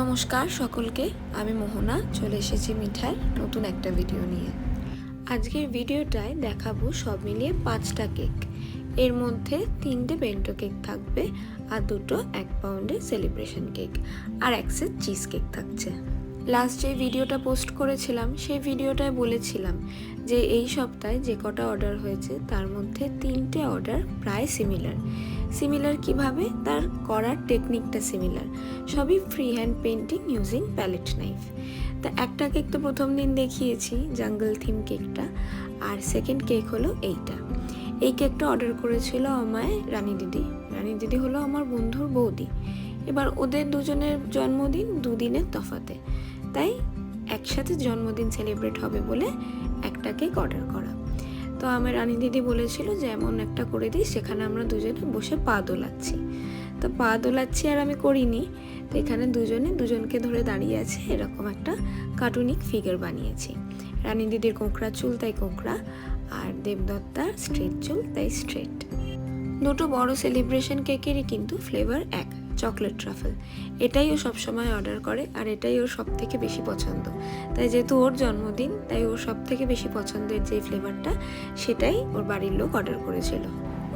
নমস্কার সকলকে, আমি মোহনা, চলে এসেছি মিঠার নতুন একটা ভিডিও নিয়ে। আজকের ভিডিওটায় দেখাবো সব মিলিয়ে পাঁচটা কেক। এর মধ্যে তিনটে বেন্টো কেক থাকবে আর দুটো এক পাউন্ডের সেলিব্রেশন কেক আর এক সেট চিজ কেক থাকছে। লাস্ট যে ভিডিওটা পোস্ট করেছিলাম, সেই ভিডিওটায় বলেছিলাম যে এই সপ্তাহে যে কটা অর্ডার হয়েছে, তার মধ্যে তিনটে অর্ডার প্রায় সিমিলার সিমিলার কীভাবে? তার করার টেকনিকটা সিমিলার সবই free hand painting using palette knife তা একটা কেক তো প্রথম দিন দেখিয়েছি জাঙ্গল থিম কেকটা আর সেকেন্ড কেক হলো এইটা। এই কেকটা অর্ডার করেছিল আমায় রানী দিদি। রানী দিদি হলো আমার বন্ধুর বৌদি। এবার ওদের দুজনের জন্মদিন দুদিনের তফাতে। তাই একসাথে জন্মদিন সেলিব্রেট হবে বলে একটা কেক অর্ডার করা। তো আমার রানী দিদি বলেছিল যে এমন একটা করে দিই, সেখানে আমরা দুজনে বসে পা দোলাচ্ছি। তো পা দোলাচ্ছি আর আমি করিনি। তো এখানে দুজনে, দুজনকে ধরে দাঁড়িয়ে আছে, এরকম একটা কার্টুনিক ফিগার বানিয়েছি। রানী দিদির কোঁকড়া চুল তাই কোঁকড়া, আর দেবদত্তার স্ট্রেট চুল তাই স্ট্রেট দুটো বড় সেলিব্রেশন কেকেরই কিন্তু ফ্লেভার এক। Chocolate truffle. এটাই ও সবসময় অর্ডার করে আর এটাই ওর সব থেকে বেশি পছন্দ। তাই যেহেতু ওর জন্মদিন, তাই ওর সব থেকে বেশি পছন্দের যে ফ্লেভারটা সেটাই ওর বাড়ির লোক অর্ডার করেছিল।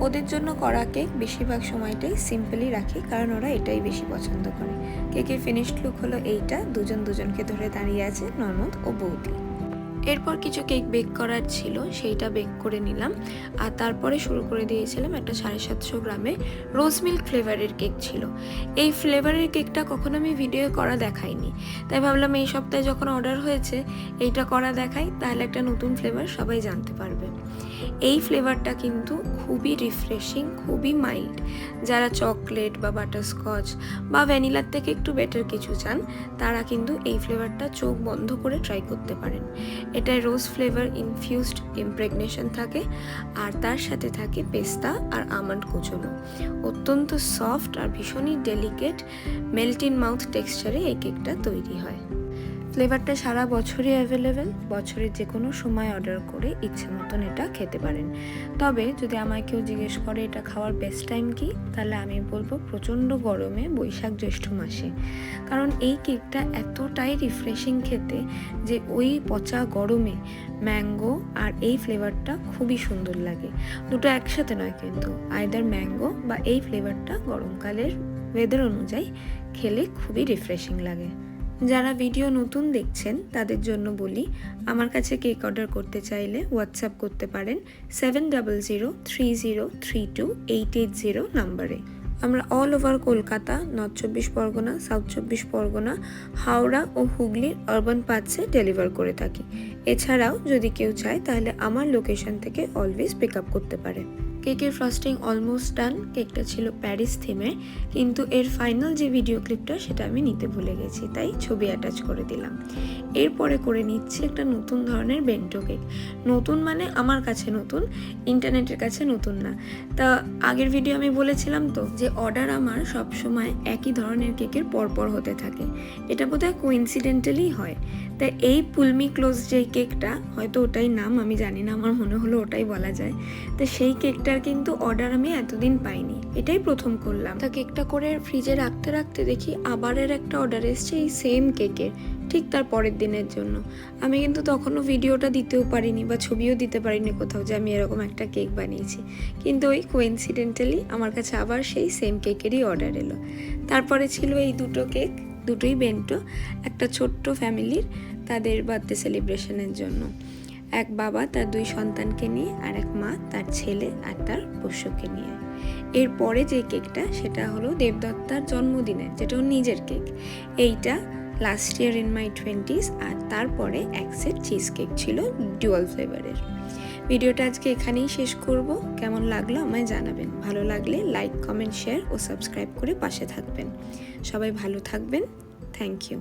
ওদের জন্য করা কেক বেশিরভাগ সময়টাই সিম্পলি রাখি, কারণ ওরা এটাই বেশি পছন্দ করে। কেকের ফিনিশড লুক হলো এইটা, দুজন দুজনকে ধরে দাঁড়িয়ে আছে ননদ ও বৌদি। এরপর কিছু কেক বেক করার ছিল, সেইটা বেক করে নিলাম। আর তারপরে শুরু করে দিয়েছিলাম একটা সাড়ে সাতশো গ্রামে রোজ মিল্ক ফ্লেভারের কেক ছিল। এই ফ্লেভারের কেকটা কখনো আমি ভিডিও করা দেখাইনি। তাই ভাবলাম এই সপ্তাহে যখন অর্ডার হয়েছে, এইটা করা দেখাই, তাহলে একটা নতুন ফ্লেভার সবাই জানতে পারবে। এই ফ্লেভারটা কিন্তু খুবই রিফ্রেশিং, খুবই মাইল্ড। যারা চকলেট বা বাটারস্কচ বা ভ্যানিলার থেকে একটু বেটার কিছু চান, তারা কিন্তু এই ফ্লেভারটা চোখ বন্ধ করে ট্রাই করতে পারেন। এটায় রোজ ফ্লেভার ইনফিউজড ইমপ্রেগনেশন থাকে, আর তার সাথে থাকে পেস্তা আর আমন্ড কুচনো। অত্যন্ত সফট আর ভীষণই ডেলিকেট মেল্টিন মাউথ টেক্সচারে এই কেকটা তৈরি হয়। ফ্লেভারটা সারা বছরই অ্যাভেলেবেল বছরের যে কোনো সময় অর্ডার করে ইচ্ছে মতন এটা খেতে পারেন। তবে যদি আমায় কেউ জিজ্ঞেস করে এটা খাওয়ার বেস্ট টাইম কি, তাহলে আমি বলব প্রচণ্ড গরমে বৈশাখ জ্যৈষ্ঠ মাসে। কারণ এই কেকটা এতটাই রিফ্রেশিং খেতে যে ওই পচা গরমে ম্যাঙ্গো আর এই ফ্লেভারটা খুবই সুন্দর লাগে। দুটো একসাথে নয় কিন্তু আইদার ম্যাঙ্গো বা এই ফ্লেভারটা গরমকালের ওয়েদার অনুযায়ী খেলে খুবই রিফ্রেশিং লাগে। যারা ভিডিও নতুন দেখছেন, তাদের জন্য বলি, আমার কাছে কেক অর্ডার করতে চাইলে হোয়াটসঅ্যাপ করতে পারেন seven double zero three zero three two eight eight zero নাম্বারে। আমরা অল ওভার কলকাতা নর্থ চব্বিশ পরগনা সাউথ চব্বিশ পরগনা, হাওড়া ও হুগলির আরবান পার্টসে ডেলিভার করে থাকি। এছাড়াও যদি কেউ চায়, তাহলে আমার লোকেশন থেকে অলওয়েজ পিক আপ করতে পারে। কেকের ফ্রস্টিং অলমোস্ট ডান কেকটা ছিল প্যারিস থিমের কিন্তু এর ফাইনাল যে ভিডিও ক্লিপটা সেটা আমি নিতে ভুলে গেছি, তাই ছবি অ্যাটাচ করে দিলাম। এরপরে করে নিচ্ছি একটা নতুন ধরনের বেন্টো কেক নতুন মানে আমার কাছে নতুন ইন্টারনেটের কাছে নতুন না। তা আগের ভিডিও আমি বলেছিলাম তো, যে অর্ডার আমার সব সময় একই ধরনের কেকের পরপর হতে থাকে। এটা বোধহয় কোইন্সিডেন্টালি হয়। তা এই পুলমি ক্লোজ যে কেকটা হয়তো ওটাই নাম, আমি জানি না, আমার মনে হলো ওটাই বলা যায়। তো সেই কেকটার কিন্তু অর্ডার আমি এতদিন পাইনি। এটাই প্রথম করলাম। তা কেকটা করে ফ্রিজে রাখতে রাখতে দেখি আবারের একটা অর্ডার এসছে এই সেম কেকের ঠিক তার পরের দিনের জন্য। আমি কিন্তু তখনও ভিডিওটা দিতেও পারিনি বা ছবিও দিতে পারিনি কোথাও যে আমি এরকম একটা কেক বানিয়েছি। কিন্তু ওই কোইন্সিডেন্টালি আমার কাছে আবার সেই সেম কেকেরই অর্ডার এলো। তারপরে ছিল এই দুটো কেক দুটোই বেন্টো একটা ছোট্ট ফ্যামিলির তাদের বার্থডে সেলিব্রেশনের জন্য। এক বাবা তার দুই সন্তানকে নিয়ে, আর এক মা তার ছেলে আর তার পোষ্যকে নিয়ে। এরপরে যে কেকটা, সেটা হলো দেবদত্তার জন্মদিনের, যেটা ওর নিজের কেক। এইটা last year in my twenties আর তারপরে এক সেট চিজ কেক ছিল ডুয়াল ফ্লেভারের ভিডিওটা আজকে এখানেই শেষ করব। কেমন লাগল আমায় জানাবেন। ভালো লাগলে লাইক কমেন্ট শেয়ার ও সাবস্ক্রাইব করে পাশে থাকবেন। সবাই ভালো থাকবেন। Thank you